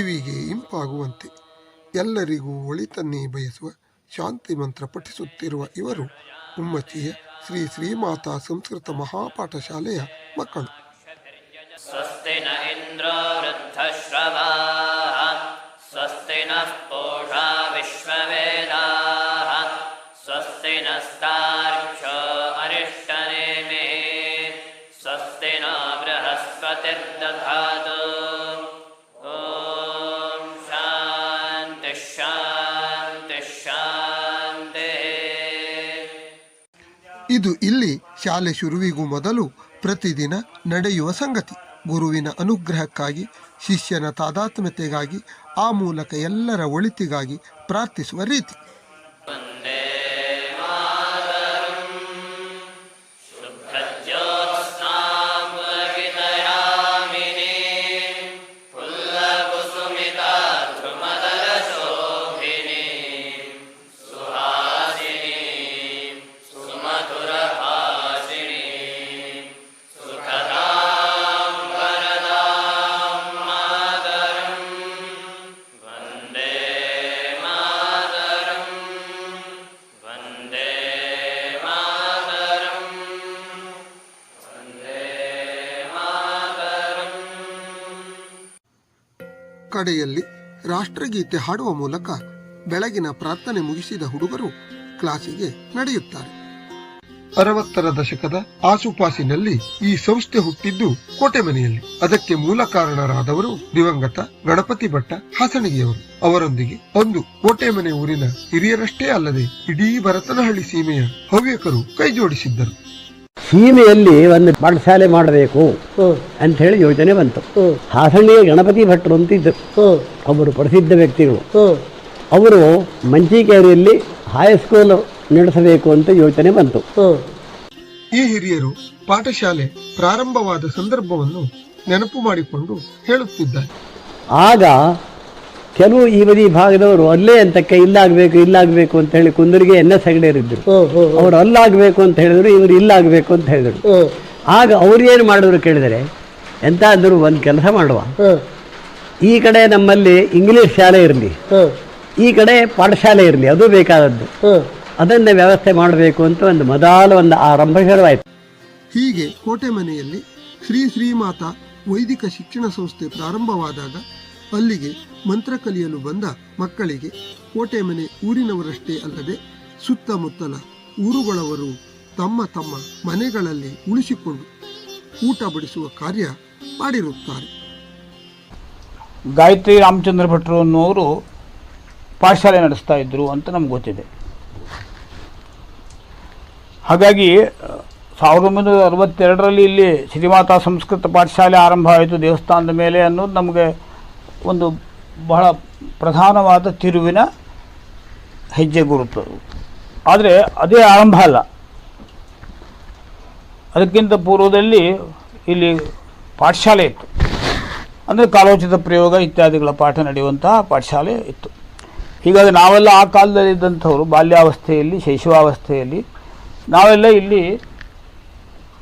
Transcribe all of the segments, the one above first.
ಜೀವಿಗೆ ಇಂಪಾಗುವಂತೆ. ಎಲ್ಲರಿಗೂ ಒಳಿತನ್ನೇ ಬಯಸುವ ಶಾಂತಿ ಮಂತ್ರ ಪಠಿಸುತ್ತಿರುವ ಇವರು ಉಮ್ಮಚಿಯ ಶ್ರೀ ಶ್ರೀಮಾತಾ ಸಂಸ್ಕೃತ ಮಹಾಪಾಠಶಾಲೆಯ ಮಕ್ಕಳು. ಸ್ವಸ್ತಿ ನ ಇದು ಇಲ್ಲಿ ಶಾಲೆ ಶುರುವಿಗೂ ಮೊದಲು ಪ್ರತಿದಿನ ನಡೆಯುವ ಸಂಗತಿ. ಗುರುವಿನ ಅನುಗ್ರಹಕ್ಕಾಗಿ, ಶಿಷ್ಯನ ತಾದಾತ್ಮ್ಯತೆಗಾಗಿ, ಆ ಮೂಲಕ ಎಲ್ಲರ ಒಳಿತಿಗಾಗಿ ಪ್ರಾರ್ಥಿಸುವ ರೀತಿ. ಕಡೆಯಲ್ಲಿ ರಾಷ್ಟ್ರಗೀತೆ ಹಾಡುವ ಮೂಲಕ ಬೆಳಗಿನ ಪ್ರಾರ್ಥನೆ ಮುಗಿಸಿದ ಹುಡುಗರು ಕ್ಲಾಸಿಗೆ ನಡೆಯುತ್ತಾರೆ. ಅರವತ್ತರ ದಶಕದ ಆಸುಪಾಸಿನಲ್ಲಿ ಈ ಸಂಸ್ಥೆ ಹುಟ್ಟಿದ್ದು ಕೋಟೆ ಮನೆಯಲ್ಲಿ. ಅದಕ್ಕೆ ಮೂಲ ಕಾರಣರಾದವರು ದಿವಂಗತ ಗಣಪತಿ ಭಟ್ಟ ಹಾಸನಗಿಯವರು. ಅವರೊಂದಿಗೆ ಒಂದು ಕೋಟೆ ಮನೆ ಊರಿನ ಹಿರಿಯರಷ್ಟೇ ಅಲ್ಲದೆ ಇಡೀ ಭರತನಹಳ್ಳಿ ಸೀಮೆಯ ಹವ್ಯಕರು ಕೈಜೋಡಿಸಿದ್ದರು. ಸೀಮೆಯಲ್ಲಿ ಒಂದು ಪಾಠಶಾಲೆ ಮಾಡಬೇಕು ಅಂತ ಹೇಳಿ ಯೋಜನೆ ಬಂತು. ಹಾಸಣಿಯ ಗಣಪತಿ ಭಟ್ರು ಅಂತಿದ್ದರು. ಅವರು ಪ್ರಸಿದ್ಧ ವ್ಯಕ್ತಿಗಳು. ಅವರು ಮಂಚಿಕೇರಿಯಲ್ಲಿ ಹೈಸ್ಕೂಲ್ ನಡೆಸಬೇಕು ಅಂತ ಯೋಚನೆ ಬಂತು. ಈ ಹಿರಿಯರು ಪಾಠಶಾಲೆ ಪ್ರಾರಂಭವಾದ ಸಂದರ್ಭವನ್ನು ನೆನಪು ಮಾಡಿಕೊಂಡು ಹೇಳುತ್ತಿದ್ದಾರೆ. ಆಗ ಕೆಲವು ಈ ಬದಿ ಭಾಗದವರು ಅಲ್ಲೇ ಅಂತ ಇಲ್ಲಾಗಬೇಕು ಇಲ್ಲಾಗಬೇಕು ಅಂತ ಹೇಳಿ ಕುಂದರಿಗೆ ಎನ್ ಎಸ್ ಹೆಗಡೆಯರಿದ್ದರು ಅವರು ಅಲ್ಲಾಗಬೇಕು ಅಂತ ಹೇಳಿದ್ರು ಇವರು ಇಲ್ಲಾಗಬೇಕು ಅಂತ ಹೇಳಿದರು. ಆಗ ಅವ್ರು ಏನು ಮಾಡಿದ್ರು ಕೇಳಿದರೆ ಎಂತ ಅಂದರು ಒಂದು ಕೆಲಸ ಮಾಡುವ. ಈ ಕಡೆ ನಮ್ಮಲ್ಲಿ ಇಂಗ್ಲಿಷ್ ಶಾಲೆ ಇರಲಿ. ಈ ಕಡೆ ಪಾಠಶಾಲೆ ಇರಲಿ ಅದು ಬೇಕಾದದ್ದು. ಅದನ್ನೇ ವ್ಯವಸ್ಥೆ ಮಾಡಬೇಕು ಅಂತ ಒಂದು ಮೊದಲ ಒಂದು ಆರಂಭ ಶುರುವಾಯಿತು ಹೀಗೆ ಕೋಟೆ ಮನೆಯಲ್ಲಿ ಶ್ರೀ ಶ್ರೀಮಾತಾ ವೈದಿಕ ಶಿಕ್ಷಣ ಸಂಸ್ಥೆ ಪ್ರಾರಂಭವಾದಾಗ ಅಲ್ಲಿಗೆ ಮಂತ್ರ ಕಲಿಯಲು ಬಂದ ಮಕ್ಕಳಿಗೆ ಕೋಟೆ ಮನೆ ಊರಿನವರಷ್ಟೇ ಅಲ್ಲದೆ ಸುತ್ತಮುತ್ತಲ ಊರುಗಳವರು ತಮ್ಮ ತಮ್ಮ ಮನೆಗಳಲ್ಲಿ ಉಳಿಸಿಕೊಂಡು ಊಟ ಬಡಿಸುವ ಕಾರ್ಯ ಮಾಡಿರುತ್ತಾರೆ. ಗಾಯತ್ರಿ ರಾಮಚಂದ್ರ ಭಟ್ರು ಅನ್ನುವರು ಪಾಠಶಾಲೆ ನಡೆಸ್ತಾ ಇದ್ದರು ಅಂತ ನಮ್ಗೆ ಗೊತ್ತಿದೆ. ಹಾಗಾಗಿ, ಸಾವಿರದ ಒಂಬೈನೂರ ಅರವತ್ತೆರಡರಲ್ಲಿ ಇಲ್ಲಿ ಶ್ರೀಮಾತಾ ಸಂಸ್ಕೃತ ಪಾಠಶಾಲೆ ಆರಂಭ ಆಯಿತು ದೇವಸ್ಥಾನದ ಮೇಲೆ ಅನ್ನೋದು ನಮಗೆ ಒಂದು ಬಹಳ ಪ್ರಧಾನವಾದ ತಿರುವಿನ ಹೆಜ್ಜೆ ಗುರುತು. ಆದರೆ ಅದೇ ಆರಂಭ ಅಲ್ಲ. ಅದಕ್ಕಿಂತ ಪೂರ್ವದಲ್ಲಿ ಇಲ್ಲಿ ಪಾಠಶಾಲೆ ಇತ್ತು. ಅಂದರೆ ಕಾಲೋಚಿತ ಪ್ರಯೋಗ ಇತ್ಯಾದಿಗಳ ಪಾಠ ನಡೆಯುವಂತಹ ಪಾಠಶಾಲೆ ಇತ್ತು. ಹೀಗಾಗಿ ನಾವೆಲ್ಲ ಆ ಕಾಲದಲ್ಲಿ ಇದ್ದಂಥವ್ರು ಬಾಲ್ಯಾವಸ್ಥೆಯಲ್ಲಿ, ಶೈಶವಾವಸ್ಥೆಯಲ್ಲಿ, ನಾವೆಲ್ಲ ಇಲ್ಲಿ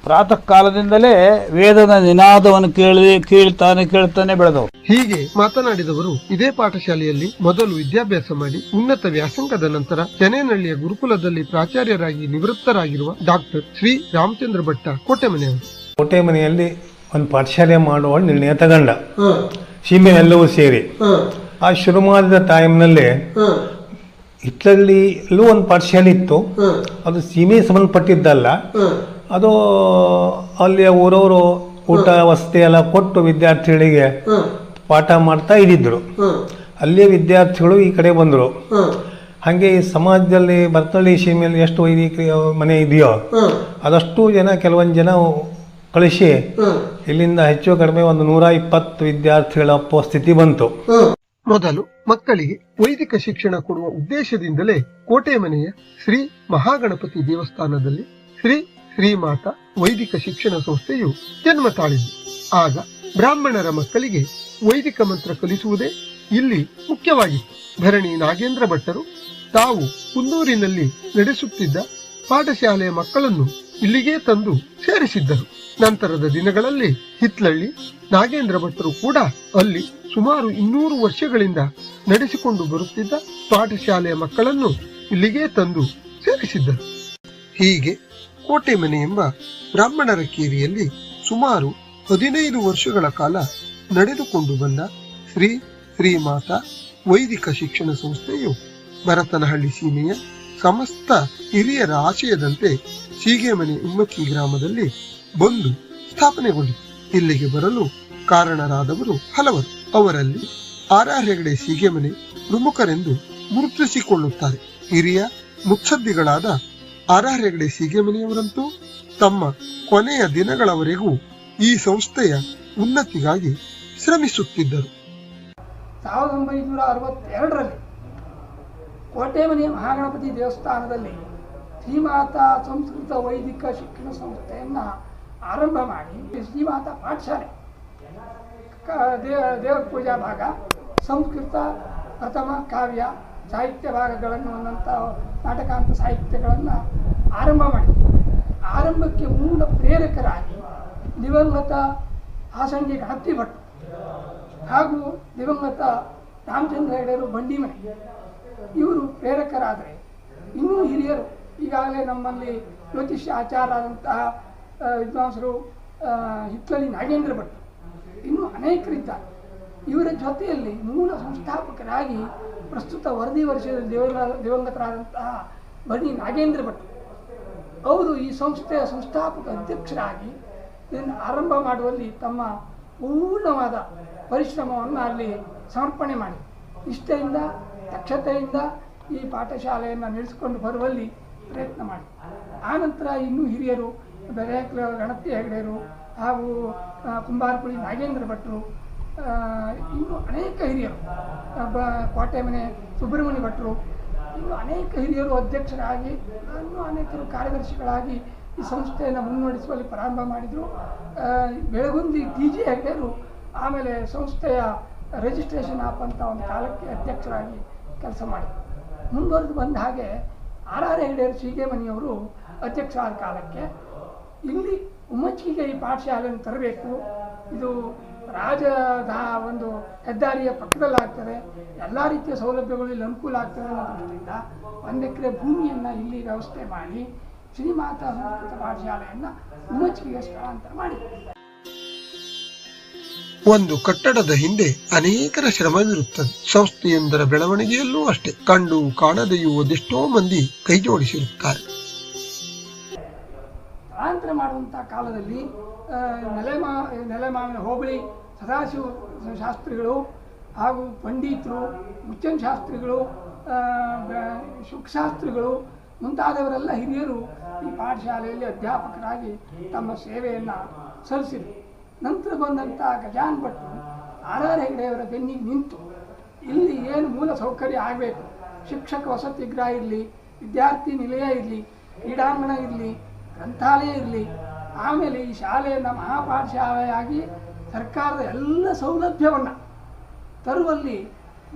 ಪ್ರಾತಃ ಕಾಲದಿಂದಲೇ ವೇದದ ನಿನಾದವನ್ನು ಕೇಳಿ ಕೇಳ್ತಾನೆ ಕೇಳ್ತಾನೆ ಬೆಳೆದವರು. ಹೀಗೆ ಮಾತನಾಡಿದವರು ಇದೇ ಪಾಠಶಾಲೆಯಲ್ಲಿ ಮೊದಲು ವಿದ್ಯಾಭ್ಯಾಸ ಮಾಡಿ ಉನ್ನತ ವ್ಯಾಸಂಗದ ನಂತರ ಚೆನ್ನೈನಹಳ್ಳಿಯ ಗುರುಕುಲದಲ್ಲಿ ಪ್ರಾಚಾರ್ಯರಾಗಿ ನಿವೃತ್ತರಾಗಿರುವ ಡಾಕ್ಟರ್ ಶ್ರೀ ರಾಮಚಂದ್ರ ಭಟ್ಟ ಕೋಟೆಮನೆಯವರು. ಕೋಟೆ ಮನೆಯಲ್ಲಿ ಒಂದು ಪಾಠಶಾಲೆ ಮಾಡುವ ನಿರ್ಣಯ ತಗೊಂಡ. ಸೀಮೆ ಎಲ್ಲವೂ ಸೇರಿ. ಆ ಶುರು ಮಾಡಿದ ಟೈಮ್ನಲ್ಲಿ ಹಿತ್ಲಲ್ಲಿ ಎಲ್ಲೂ ಒಂದು ಪಾಠಶಾಲೆ ಇತ್ತು. ಅದು ಸೀಮೆ ಸಂಬಂಧಪಟ್ಟಿದ್ದಲ್ಲ. ಅದು ಅಲ್ಲಿಯ ಊರವರು ಊಟ ವಸತಿ ಎಲ್ಲ ಕೊಟ್ಟು ವಿದ್ಯಾರ್ಥಿಗಳಿಗೆ ಪಾಠ ಮಾಡ್ತಾ ಇದ್ದಿದ್ರು ಅಲ್ಲಿಯ ವಿದ್ಯಾರ್ಥಿಗಳು ಈ ಕಡೆ ಬಂದರು. ಹಾಗೆ ಈ ಸಮಾಜದಲ್ಲಿ ಬರ್ತಳ್ಳಿ ಸೀಮೆಯಲ್ಲಿ ಎಷ್ಟು ವೈದಿಕ ಮನೆ ಇದೆಯೋ ಅದಷ್ಟು ಜನ ಕೆಲವೊಂದು ಜನ ಕಳಿಸಿ ಇಲ್ಲಿಂದ ಹೆಚ್ಚು ಕಡಿಮೆ ಒಂದು ನೂರ ಇಪ್ಪತ್ತು ವಿದ್ಯಾರ್ಥಿಗಳ ಸ್ಥಿತಿ ಬಂತು. ಮೊದಲು ಮಕ್ಕಳಿಗೆ ವೈದಿಕ ಶಿಕ್ಷಣ ಕೊಡುವ ಉದ್ದೇಶದಿಂದಲೇ ಕೋಟೆ ಮನೆಯ ಶ್ರೀ ಮಹಾಗಣಪತಿ ದೇವಸ್ಥಾನದಲ್ಲಿ ಶ್ರೀ ಶ್ರೀಮಾತಾ ವೈದಿಕ ಶಿಕ್ಷಣ ಸಂಸ್ಥೆಯು ಜನ್ಮ ತಾಳಿದ್ದು. ಆಗ ಬ್ರಾಹ್ಮಣರ ಮಕ್ಕಳಿಗೆ ವೈದಿಕ ಮಂತ್ರ ಕಲಿಸುವುದೇ ಇಲ್ಲಿ ಮುಖ್ಯವಾಗಿತ್ತು ಭರಣಿ ನಾಗೇಂದ್ರ ಭಟ್ಟರು ತಾವು ಕುನ್ನೂರಿನಲ್ಲಿ ನಡೆಸುತ್ತಿದ್ದ ಪಾಠಶಾಲೆಯ ಮಕ್ಕಳನ್ನು ಇಲ್ಲಿಗೇ ತಂದು ಸೇರಿಸಿದ್ದರು. ನಂತರದ ದಿನಗಳಲ್ಲಿ ಹಿತ್ಲಳ್ಳಿ ನಾಗೇಂದ್ರ ಭಟ್ಟರು ಕೂಡ ಅಲ್ಲಿ ಸುಮಾರು ಇನ್ನೂರು ವರ್ಷಗಳಿಂದ ನಡೆಸಿಕೊಂಡು ಬರುತ್ತಿದ್ದ ಪಾಠಶಾಲೆಯ ಮಕ್ಕಳನ್ನು ಇಲ್ಲಿಗೆ ತಂದು ಸೇರಿಸಿದ್ದರು. ಹೀಗೆ ಕೋಟೆ ಮನೆ ಎಂಬ ಬ್ರಾಹ್ಮಣರ ಕೇರಿಯಲ್ಲಿ ಸುಮಾರು ಹದಿನೈದು ವರ್ಷಗಳ ಕಾಲ ನಡೆದುಕೊಂಡು ಬಂದ ಶ್ರೀ ಶ್ರೀಮಾತಾ ವೈದಿಕ ಶಿಕ್ಷಣ ಸಂಸ್ಥೆಯು ಭರತನಹಳ್ಳಿ ಸೀಮೆಯ ಸಮಸ್ತ ಹಿರಿಯರ ಆಶಯದಂತೆ ಸೀಗೆಮನೆ ಉಮ್ಮಕ್ಕಿ ಗ್ರಾಮದಲ್ಲಿ ಬಂದು ಸ್ಥಾಪನೆಗೊಂಡಿತು ಇಲ್ಲಿಗೆ ಬರಲು ಕಾರಣರಾದವರು ಹಲವರು. ಅವರಲ್ಲಿ ಆರ್ ಆರ್ ಹೆಗಡೆ ಸೀಗೆಮನೆ ಪ್ರಮುಖರೆಂದು ಗುರುತಿಸಿಕೊಳ್ಳುತ್ತಾರೆ. ಹಿರಿಯ ಮುತ್ಸದ್ದಿಗಳಾದ ಆರ್ ಆರ್ ಹೆಗಡೆ ಸೀಗೆಮನೆಯವರಂತೂ ತಮ್ಮ ಕೊನೆಯ ದಿನಗಳವರೆಗೂ ಈ ಸಂಸ್ಥೆಯ ಉನ್ನತಿಗಾಗಿ ಶ್ರಮಿಸುತ್ತಿದ್ದರು ಸಾವಿರದ ಒಂಬೈನೂರ ಅರವತ್ತೆರಡರಲ್ಲಿ ಕೋಟೆಮನೆ ಮಹಾಗಣಪತಿ ದೇವಸ್ಥಾನದಲ್ಲಿ ಶ್ರೀಮಾತಾ ಸಂಸ್ಕೃತ ವೈದಿಕ ಶಿಕ್ಷಣ ಸಂಸ್ಥೆಯನ್ನು ಆರಂಭ ಮಾಡಿ ಶ್ರೀಮಾತಾ ಪಾಠಶಾಲೆ ದೇವ ಪೂಜಾ ಭಾಗ, ಸಂಸ್ಕೃತ ಪ್ರಥಮ ಕಾವ್ಯ ಸಾಹಿತ್ಯ ಭಾಗಗಳನ್ನು ಒಂದಂಥ ನಾಟಕಾಂತ ಸಾಹಿತ್ಯಗಳನ್ನು ಆರಂಭ ಮಾಡಿ. ಆರಂಭಕ್ಕೆ ಮೂಲ ಪ್ರೇರಕರಾಗಿ ದಿವಂಗತ ಹಾಸಂಗಿ ಗಣಪತಿ ಭಟ್ ಹಾಗೂ ದಿವಂಗತ ರಾಮಚಂದ್ರ ಹೆಗಡೆಯರು ಬಂಡಿಮನೆ ಇವರು ಪ್ರೇರಕರಾದರೆ ಇನ್ನೂ ಹಿರಿಯರು ಈಗಾಗಲೇ ನಮ್ಮಲ್ಲಿ ಜ್ಯೋತಿಷ್ಯ ಆಚಾರ ಆದಂತಹ ವಿದ್ವಾಂಸರು ಹಿತ್ತಲಿ ನಾಗೇಂದ್ರ ಭಟ್ ಇನ್ನೂ ಅನೇಕರಿದ್ದಾರೆ. ಇವರ ಜೊತೆಯಲ್ಲಿ ಮೂಲ ಸಂಸ್ಥಾಪಕರಾಗಿ ಪ್ರಸ್ತುತ ವರದಿ ವರ್ಷದ ದೇವ ದಿವಂಗತರಾದಂತಹ ಬನ್ನಿ ನಾಗೇಂದ್ರ ಭಟ್ ಅವರು ಈ ಸಂಸ್ಥೆಯ ಸಂಸ್ಥಾಪಕ ಅಧ್ಯಕ್ಷರಾಗಿ ಇದನ್ನು ಆರಂಭ ಮಾಡುವಲ್ಲಿ ತಮ್ಮ ಪೂರ್ಣವಾದ ಪರಿಶ್ರಮವನ್ನು ಅಲ್ಲಿ ಸಮರ್ಪಣೆ ಮಾಡಿ. ನಿಷ್ಠೆಯಿಂದ, ದಕ್ಷತೆಯಿಂದ ಈ ಪಾಠಶಾಲೆಯನ್ನು ನಡೆಸಿಕೊಂಡು ಬರುವಲ್ಲಿ ಪ್ರಯತ್ನ ಮಾಡಿ. ಆನಂತರ ಇನ್ನೂ ಹಿರಿಯರು ಬೆರೆಯಕ್ಲ ಗಣಪತಿ ಹೆಗಡೆಯರು ಹಾಗೂ ಕುಂಬಾರಪುಳಿ ನಾಗೇಂದ್ರ ಭಟ್ರು ಇನ್ನು ಅನೇಕ ಹಿರಿಯರು ಬ ಕೋಟೆ ಮನೆ ಸುಬ್ರಹ್ಮಣ್ಯ ಭಟ್ರು, ಇನ್ನು ಅನೇಕ ಹಿರಿಯರು ಅಧ್ಯಕ್ಷರಾಗಿ, ಇನ್ನೂ ಅನೇಕರು ಕಾರ್ಯದರ್ಶಿಗಳಾಗಿ ಈ ಸಂಸ್ಥೆಯನ್ನು ಮುನ್ನಡೆಸುವಲ್ಲಿ ಪ್ರಾರಂಭ ಮಾಡಿದರು. ಬೆಳಗುಂದಿ ಟಿ ಜಿ ಹೆಗ್ಡೆರು ಆಮೇಲೆ ಸಂಸ್ಥೆಯ ರಿಜಿಸ್ಟ್ರೇಷನ್ ಆಪ್ ಅಂತ ಒಂದು ಕಾಲಕ್ಕೆ ಅಧ್ಯಕ್ಷರಾಗಿ ಕೆಲಸ ಮಾಡಿದರು. ಮುಂದುವರೆದು ಬಂದ ಹಾಗೆ ಆರ್ ಆರ್ ಹೆಗ್ಡೆಯರು ಸೀಗೆಮನಿಯವರು ಅಧ್ಯಕ್ಷರಾದ ಕಾಲಕ್ಕೆ ಇಲ್ಲಿ ಉಮ್ಮಚ್ಚಿಗೆ ಈ ಪಾಠಶಾಲೆಯನ್ನು ತರಬೇಕು. ಇದು ರಾಜದ ಒಂದು ಹೆದ್ದಾರಿಯ ಪಕ್ಕದಲ್ಲಾಗ್ತದೆ. ಎಲ್ಲ ರೀತಿಯ ಸೌಲಭ್ಯಗಳು ಇಲ್ಲಿ ಅನುಕೂಲ ಆಗ್ತದೆ ಅನ್ನೋ ದೃಷ್ಟಿಯಿಂದ ಒಂದು ಎಕರೆ ಭೂಮಿಯನ್ನು ಇಲ್ಲಿ ವ್ಯವಸ್ಥೆ ಮಾಡಿ ಶ್ರೀಮಾತಾ ಸಂಸ್ಕೃತ ಪಾಠಶಾಲೆಯನ್ನು ಉಮ್ಮಚ್ಚಿಗೆ ಸ್ಥಳಾಂತರ ಮಾಡಿದೆ ಒಂದು ಕಟ್ಟಡದ ಹಿಂದೆ ಅನೇಕರ ಶ್ರಮವಿರುತ್ತದೆ. ಸಂಸ್ಥೆಯೊಂದರ ಬೆಳವಣಿಗೆಯಲ್ಲೂ ಅಷ್ಟೇ. ಕಂಡು ಕಾಣದೆಯೂ ಅದೆಷ್ಟೋ ಮಂದಿ ಕೈಜೋಡಿಸಿರುತ್ತಾರೆ. ಸ್ಥಳಾಂತರ ಮಾಡುವಂತಹ ಕಾಲದಲ್ಲಿ ನೆಲೆಮಾ ನೆಲೆಮಾವಿನ ಹೋಬಳಿ ಸದಾಶಿವ ಶಾಸ್ತ್ರಿಗಳು ಹಾಗೂ ಪಂಡಿತರು ಮುಚ್ಚನ್ ಶಾಸ್ತ್ರಿಗಳು ಶುಕ್ಶಾಸ್ತ್ರಿಗಳು ಮುಂತಾದವರೆಲ್ಲ ಹಿರಿಯರು ಈ ಪಾಠಶಾಲೆಯಲ್ಲಿ ಅಧ್ಯಾಪಕರಾಗಿ ತಮ್ಮ ಸೇವೆಯನ್ನು ಸಲ್ಲಿಸಿದರು. ನಂತರ ಬಂದಂಥ ಗಜಾನ್ ಭಟ್ರು ಆರ್ ಆರ್ ಹೆಗಡೆಯವರ ಬೆನ್ನಿಗೆ ನಿಂತು, ಇಲ್ಲಿ ಏನು ಮೂಲ ಸೌಕರ್ಯ ಆಗಬೇಕು? ಶಿಕ್ಷಕ ವಸತಿ ಗೃಹ ಇರಲಿ, ವಿದ್ಯಾರ್ಥಿ ನಿಲಯ ಇರಲಿ, ಕ್ರೀಡಾಂಗಣ ಇರಲಿ, ಗ್ರಂಥಾಲಯ ಇರಲಿ, ಆಮೇಲೆ ಈ ಶಾಲೆಯನ್ನು ಮಹಾಪಾಠಶಾಲೆಯಾಗಿ ಸರ್ಕಾರದ ಎಲ್ಲ ಸೌಲಭ್ಯವನ್ನು ತರುವಲ್ಲಿ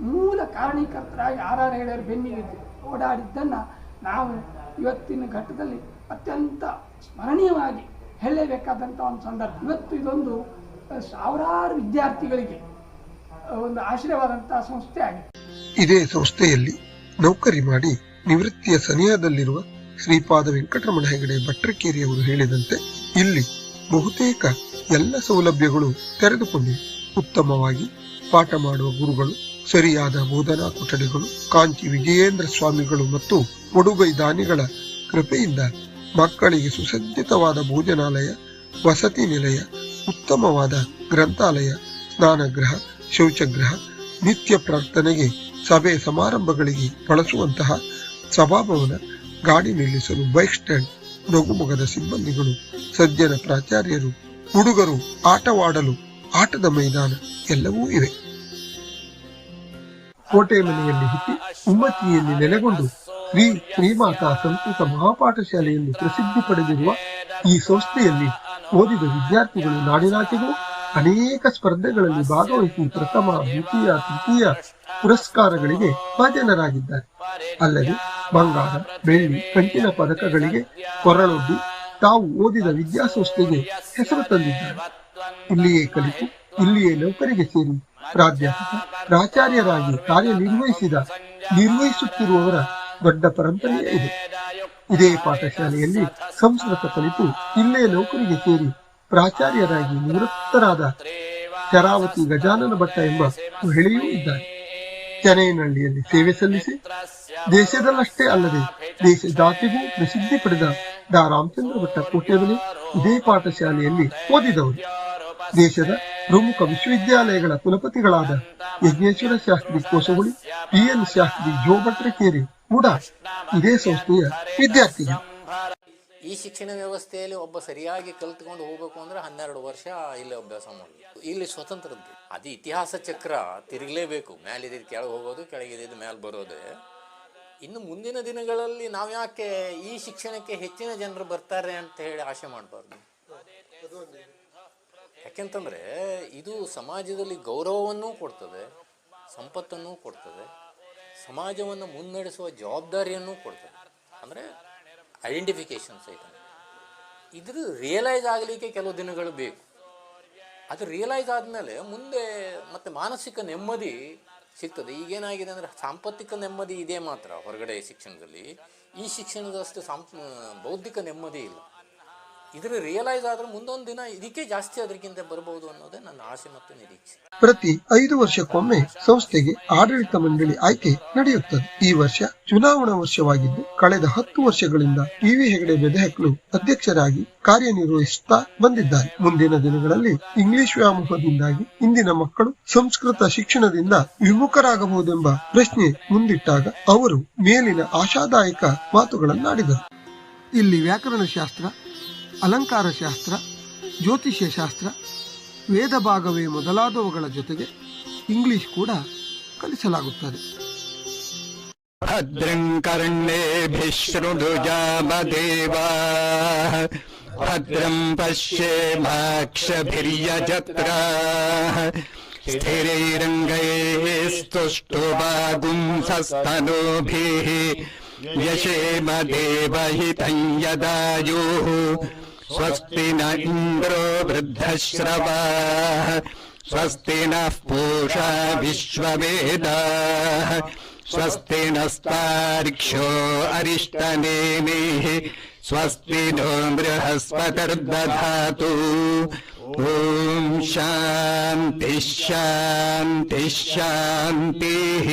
ಮೂಲ ಕಾರಣೀಕರ್ತರಾಗಿ ಆರ್ ಆರ್ ಹೆಗಡೆಯವರು ಬೆನ್ನಿಗೆ ಓಡಾಡಿದ್ದನ್ನು ನಾವು ಇವತ್ತಿನ ಘಟ್ಟದಲ್ಲಿ ಅತ್ಯಂತ ಸ್ಮರಣೀಯವಾಗಿ ಹೇಳಲೇಬೇಕಾದಂಥ ಒಂದು ಸಂದರ್ಭ. ಇವತ್ತು ಇದೊಂದು ಸಾವಿರಾರು ವಿದ್ಯಾರ್ಥಿಗಳಿಗೆ ಒಂದು ಆಶ್ರಯವಾದಂತಹ ಸಂಸ್ಥೆ ಆಗಿದೆ. ಇದೇ ಸಂಸ್ಥೆಯಲ್ಲಿ ನೌಕರಿ ಮಾಡಿ ನಿವೃತ್ತಿಯ ಸನಿಹದಲ್ಲಿರುವ ಶ್ರೀಪಾದ ವೆಂಕಟರಮಣ ಹೆಗಡೆ ಭಟ್ರಕೇರಿಯವರು ಹೇಳಿದಂತೆ ಇಲ್ಲಿ ಬಹುತೇಕ ಎಲ್ಲ ಸೌಲಭ್ಯಗಳು ತೆರೆದುಕೊಂಡಿವೆ ಉತ್ತಮವಾಗಿ ಪಾಠ ಮಾಡುವ ಗುರುಗಳು ಸರಿಯಾದ ಬೋಧನಾ ಕೊಠಡಿಗಳು, ಕಾಂಚಿ ವಿಜಯೇಂದ್ರ ಸ್ವಾಮಿಗಳು ಮತ್ತು ಉಡುಗೈ ದಾನಿಗಳ ಕೃಪೆಯಿಂದ ಮಕ್ಕಳಿಗೆ ಸುಸಜ್ಜಿತವಾದ ಭೋಜನಾಲಯ, ವಸತಿ ನಿಲಯ, ಉತ್ತಮವಾದ ಗ್ರಂಥಾಲಯ, ಸ್ನಾನಗೃಹ, ಶೌಚಗೃಹ, ನಿತ್ಯ ಪ್ರಾರ್ಥನೆಗೆ ಸಭೆ ಸಮಾರಂಭಗಳಿಗೆ ಬಳಸುವಂತಹ ಸಭಾಭವನ, ಗಾಡಿ ನಿಲ್ಲಿಸಲು ಬೈಕ್ ಸ್ಟ್ಯಾಂಡ್, ನಗುಮೊಗದ ಸಿಬ್ಬಂದಿಗಳು, ಸಜ್ಜನ ಪ್ರಾಚಾರ್ಯರು, ಹುಡುಗರು ಆಟವಾಡಲು ಆಟದ ಮೈದಾನ ಎಲ್ಲವೂ ಇವೆ. ಕೋಟೆ ಮನೆಯಲ್ಲಿ ಹುಟ್ಟಿ ಉಮ್ಮತಿಯಲ್ಲಿ ನೆಲೆಗೊಂಡು ಶ್ರೀ ಶ್ರೀಮಾತಾ ಸಂಸ್ಕೃತ ಮಹಾಪಾಠಶಾಲೆಯಲ್ಲಿ ಪ್ರಸಿದ್ಧಿ ಪಡೆದಿರುವ ಈ ಸಂಸ್ಥೆಯಲ್ಲಿ ಓದಿದ ವಿದ್ಯಾರ್ಥಿಗಳು ನಾಡಿನಾಚೆಗಳು ಅನೇಕ ಸ್ಪರ್ಧೆಗಳಲ್ಲಿ ಭಾಗವಹಿಸಿ ಪ್ರಥಮ, ದ್ವಿತೀಯ, ತೃತೀಯ ಪುರಸ್ಕಾರಗಳಿಗೆ ಭಾಜನರಾಗಿದ್ದಾರೆ. ಅಲ್ಲದೆ ಬಂಗಾರ, ಬೆಳ್ಳಿ, ಕಂಚಿನ ಪದಕಗಳಿಗೆ ಕೊರಳೊಡ್ಡಿ ತಾವು ಓದಿದ ವಿದ್ಯಾಸಂಸ್ಥೆಗೆ ಹೆಸರು ತಂದಿದ್ದಾರೆ. ಇಲ್ಲಿಯೇ ಕಲಿತು, ಇಲ್ಲಿಯೇ ನೌಕರಿಗೆ ಸೇರಿ ಪ್ರಾಧ್ಯಾಪಕ ಪ್ರಾಚಾರ್ಯರಾಗಿ ಕಾರ್ಯನಿರ್ವಹಿಸಿದ, ನಿರ್ವಹಿಸುತ್ತಿರುವವರ ದೊಡ್ಡ ಪರಂಪರೆಯೇ ಇದೆ. ಇದೇ ಪಾಠಶಾಲೆಯಲ್ಲಿ ಸಂಸ್ಕೃತ ಕಲಿತು ಇಲ್ಲೇ ನೌಕರಿಗೆ ಸೇರಿ ಪ್ರಾಚಾರ್ಯರಾಗಿ ನಿವೃತ್ತರಾದ ಶರಾವತಿ ಗಜಾನನ ಭಟ್ಟ ಎಂಬ ಮಹಿಳೆಯೂ ಇದ್ದಾರೆ ಚೆನ್ನೈನಹಳ್ಳಿಯಲ್ಲಿ ಸೇವೆ ಸಲ್ಲಿಸಿ ದೇಶದಲ್ಲಷ್ಟೇ ಅಲ್ಲದೆ ದೇಶದಾತಿಗೂ ಪ್ರಸಿದ್ಧಿ ಪಡೆದ ಡಾ ರಾಮಚಂದ್ರ ಭಟ್ಟ ಕೋಟೆಬಲಿ ಇದೇ ಪಾಠಶಾಲೆಯಲ್ಲಿ ಓದಿದವರು. ದೇಶದ ಪ್ರಮುಖ ವಿಶ್ವವಿದ್ಯಾಲಯಗಳ ಕುಲಪತಿಗಳಾದ ಯಜ್ಞೇಶ್ವರ ಶಾಸ್ತ್ರಿ ಕೋಸಗುಳಿ ಪಿ ಎನ್ ಶಾಸ್ತ್ರಿ ಜೋಭಟ್ರಕೇರಿ ಕೂಡ ಇದೇ ಸಂಸ್ಥೆಯ ವಿದ್ಯಾರ್ಥಿಗಳು. ಈ ಶಿಕ್ಷಣ ವ್ಯವಸ್ಥೆಯಲ್ಲಿ ಒಬ್ಬ ಸರಿಯಾಗಿ ಕಲ್ತ್ಕೊಂಡು ಹೋಗಬೇಕು ಅಂದ್ರೆ ಹನ್ನೆರಡು ವರ್ಷ ಇಲ್ಲಿ ಅಭ್ಯಾಸ ಮಾಡಿ ಇಲ್ಲಿ ಸ್ವತಂತ್ರದ್ದು. ಅದು ಇತಿಹಾಸ ಚಕ್ರ ತಿರುಗಲೇಬೇಕು. ಮೇಲಿದ್ದು ಕೆಳಗೆ ಹೋಗೋದು ಕೆಳಗಿದ್ದು ಮೇಲೆ ಬರೋದೇ. ಇನ್ನು ಮುಂದಿನ ದಿನಗಳಲ್ಲಿ ನಾವು ಯಾಕೆ ಈ ಶಿಕ್ಷಣಕ್ಕೆ ಹೆಚ್ಚಿನ ಜನರು ಬರ್ತಾರೆ ಅಂತ ಹೇಳಿ ಆಶೆ ಮಾಡಬಾರ್ದು. ಯಾಕೆಂತಂದ್ರೆ ಇದು ಸಮಾಜದಲ್ಲಿ ಗೌರವವನ್ನೂ ಕೊಡ್ತದೆ, ಸಂಪತ್ತನ್ನು ಕೊಡ್ತದೆ, ಸಮಾಜವನ್ನು ಮುನ್ನಡೆಸುವ ಜವಾಬ್ದಾರಿಯನ್ನು ಕೊಡ್ತದೆ. ಅಂದರೆ ಐಡೆಂಟಿಫಿಕೇಶನ್ ಸಹಿತ. ಇದ್ರ ರಿಯಲೈಸ್ ಆಗಲಿಕ್ಕೆ ಕೆಲವು ದಿನಗಳು ಬೇಕು. ಅದು ರಿಯಲೈಸ್ ಆದಮೇಲೆ ಮುಂದೆ ಮತ್ತೆ ಮಾನಸಿಕ ನೆಮ್ಮದಿ ಸಿಗ್ತದೆ. ಈಗೇನಾಗಿದೆ ಅಂದರೆ ಸಾಂಪತ್ತಿಕ ನೆಮ್ಮದಿ ಇದೆ ಮಾತ್ರ ಹೊರಗಡೆ ಶಿಕ್ಷಣದಲ್ಲಿ. ಈ ಶಿಕ್ಷಣದಷ್ಟು ಸಾಂಪ್, ಬೌದ್ಧಿಕ ನೆಮ್ಮದಿ ಇಲ್ಲ. ಇದ್ರ ರಿಯಲೈಸ್ ಆದ್ರೆ ಮುಂದೊಂದು ದಿನ ಇದಕ್ಕೆ ಜಾಸ್ತಿ ಅದಕ್ಕಿಂತ ಬರಬಹುದು ಅನ್ನೋದೇ ನನ್ನ ಆಸೆ ಮತ್ತು ನಿರೀಕ್ಷೆ. ಪ್ರತಿ ಐದು ವರ್ಷಕ್ಕೊಮ್ಮೆ ಸಂಸ್ಥೆಗೆ ಆಡಳಿತ ಮಂಡಳಿ ಆಯ್ಕೆ ನಡೆಯುತ್ತದೆ. ಈ ವರ್ಷ ಚುನಾವಣಾ ವರ್ಷವಾಗಿದ್ದು, ಕಳೆದ ಹತ್ತು ವರ್ಷಗಳಿಂದ ಟಿವಿ ಹೆಗಡೆ ಬೆದೆಹಕ್ಲು ಅಧ್ಯಕ್ಷರಾಗಿ ಕಾರ್ಯನಿರ್ವಹಿಸುತ್ತಾ ಬಂದಿದ್ದಾರೆ. ಮುಂದಿನ ದಿನಗಳಲ್ಲಿ ಇಂಗ್ಲಿಷ್ ವ್ಯಾಮೋಹದಿಂದಾಗಿ ಇಂದಿನ ಮಕ್ಕಳು ಸಂಸ್ಕೃತ ಶಿಕ್ಷಣದಿಂದ ವಿಮುಖರಾಗಬಹುದೆಂಬ ಪ್ರಶ್ನೆ ಮುಂದಿಟ್ಟಾಗ ಅವರು ಮೇಲಿನ ಆಶಾದಾಯಕ ಮಾತುಗಳನ್ನಾಡಿದರು. ಇಲ್ಲಿ ವ್ಯಾಕರಣ ಶಾಸ್ತ್ರ ಅಲಂಕಾರ ಶಾಸ್ತ್ರ ಜ್ಯೋತಿಷ್ಯ ಶಾಸ್ತ್ರ ವೇದ ಭಾಗವೇ ಮೊದಲಾದವುಗಳ ಜೊತೆಗೆ ಇಂಗ್ಲಿಷ್ ಕೂಡ ಕಲಿಸಲಾಗುತ್ತದೆ भद्रम् कर्णेभिः शृणुजामदेवाः भद्रम् पश्येमाक्षभिर्यजत्राः स्थिरैरङ्गैस्तुष्टुवागुंसस्तनूभिः यशेम देवहितम् यदायुः स्वस्ति न इन्द्रो वृद्धश्रवाः, स्वस्ति नः पूषा विश्ववेदाः स्वस्ति नस्तार्क्ष्यो अरिष्टनेमिः, स्वस्ति नो बृहस्पतिर्दधातु। ॐ शान्तिः शान्तिः शान्तिः।